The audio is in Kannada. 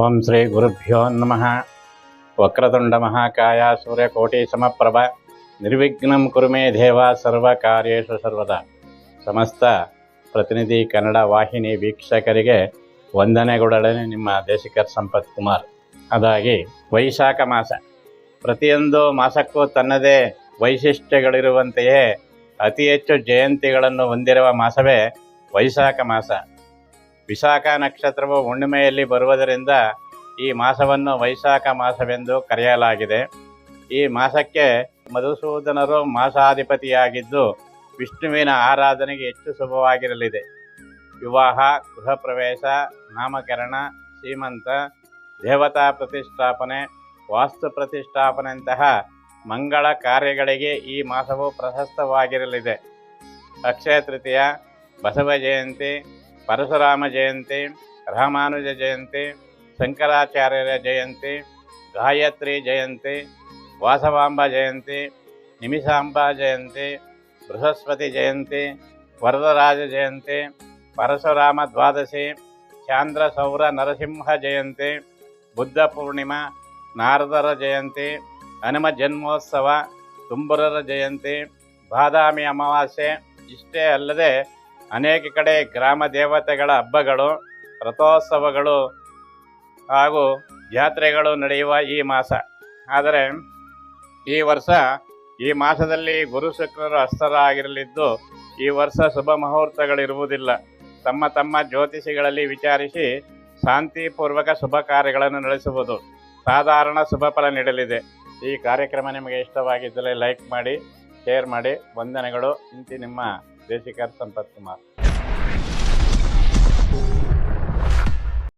ಓಂ ಶ್ರೀ ಗುರುಭ್ಯೋ ನಮಃ ವಕ್ರತುಂಡ ಮಹಾಕಾಯ ಸೂರ್ಯಕೋಟಿ ಸಮಪ್ರಭ ನಿರ್ವಿಘ್ನಂ ಕುರುಮೇ ದೇವ ಸರ್ವ ಕಾರ್ಯೇಶು ಸರ್ವದ ಸಮಸ್ತ ಪ್ರತಿನಿಧಿ ಕನ್ನಡ ವಾಹಿನಿ ವೀಕ್ಷಕರಿಗೆ ವಂದನೆಗೊಡಲೇ ನಿಮ್ಮ ದೇಶಿಕರ್ ಸಂಪತ್ ಕುಮಾರ್. ಅದಾಗಿ, ವೈಶಾಖ ಮಾಸ. ಪ್ರತಿಯೊಂದು ಮಾಸಕ್ಕೂ ತನ್ನದೇ ವೈಶಿಷ್ಟ್ಯಗಳಿರುವಂತೆಯೇ ಅತಿ ಹೆಚ್ಚು ಜಯಂತಿಗಳನ್ನು ಹೊಂದಿರುವ ಮಾಸವೇ ವೈಶಾಖ ಮಾಸ. ವಿಶಾಖ ನಕ್ಷತ್ರವು ಹುಣ್ಣಿಮೆಯಲ್ಲಿ ಬರುವುದರಿಂದ ಈ ಮಾಸವನ್ನು ವೈಶಾಖ ಮಾಸವೆಂದು ಕರೆಯಲಾಗಿದೆ. ಈ ಮಾಸಕ್ಕೆ ಮಧುಸೂದನರು ಮಾಸಾಧಿಪತಿಯಾಗಿದ್ದು ವಿಷ್ಣುವಿನ ಆರಾಧನೆಗೆ ಹೆಚ್ಚು ಶುಭವಾಗಿರಲಿದೆ. ವಿವಾಹ ಗೃಹ ಪ್ರವೇಶ ನಾಮಕರಣ, ಶ್ರೀಮಂತ, ದೇವತಾ ಪ್ರತಿಷ್ಠಾಪನೆ, ವಾಸ್ತು ಪ್ರತಿಷ್ಠಾಪನೆಯಂತಹ ಮಂಗಳ ಕಾರ್ಯಗಳಿಗೆ ಈ ಮಾಸವು ಪ್ರಶಸ್ತವಾಗಿರಲಿದೆ. ಅಕ್ಷಯ ತೃತೀಯ, ಬಸವ ಜಯಂತಿ ಪರಶುರಾಮ ಜಯಂತಿ ರಾಮಾನುಜ ಜಯಂತಿ ಶಂಕರಾಚಾರ್ಯರ ಜಯಂತಿ ಗಾಯತ್ರಿ ಜಯಂತಿ ವಾಸವಾಂಬ ಜಯಂತಿ ನಿಮಿಷಾಂಬ ಜಯಂತಿ ಬೃಹಸ್ಪತಿ ಜಯಂತಿ ವರದರಾಜ ಜಯಂತಿ ಪರಶುರಾಮ ದ್ವಾದಶಿ ಚಾಂದ್ರ ಸೌರ ನರಸಿಂಹ ಜಯಂತಿ ಬುದ್ಧ ಪೂರ್ಣಿಮಾ ನಾರದರ ಜಯಂತಿ ಹನುಮ ಜನ್ಮೋತ್ಸವ ತುಂಬುರರ ಜಯಂತಿ ಬಾದಾಮಿ ಅಮಾವಾಸ್ಯೆ ಇಷ್ಟೇ ಅಲ್ಲದೆ ಅನೇಕ ಕಡೆ ಗ್ರಾಮ ದೇವತೆಗಳ ಹಬ್ಬಗಳು, ರಥೋತ್ಸವಗಳು ಹಾಗೂ ಜಾತ್ರೆಗಳು ನಡೆಯುವ ಈ ಮಾಸ. ಆದರೆ ಈ ವರ್ಷ, ಈ ಮಾಸದಲ್ಲಿ ಗುರು ಶುಕ್ರರು ಹಸ್ತರಾಗಿರಲಿದ್ದು ಈ ವರ್ಷ ಶುಭ ಮುಹೂರ್ತಗಳಿರುವುದಿಲ್ಲ. ತಮ್ಮ ತಮ್ಮ ಜ್ಯೋತಿಷಿಗಳಲ್ಲಿ ವಿಚಾರಿಸಿ ಶಾಂತಿಪೂರ್ವಕ ಶುಭ ಕಾರ್ಯಗಳನ್ನು ನಡೆಸುವುದು ಸಾಧಾರಣ ಶುಭ ಫಲ ನೀಡಲಿದೆ. ಈ ಕಾರ್ಯಕ್ರಮ ನಿಮಗೆ ಇಷ್ಟವಾಗಿದ್ದರೆ ಲೈಕ್ ಮಾಡಿ, ಶೇರ್ ಮಾಡಿ. ವಂದನೆಗಳು. ಇಂತಿ ನಿಮ್ಮ ದೇಶಿಕರ್ ಸಂಪತ್ ಕುಮಾರ್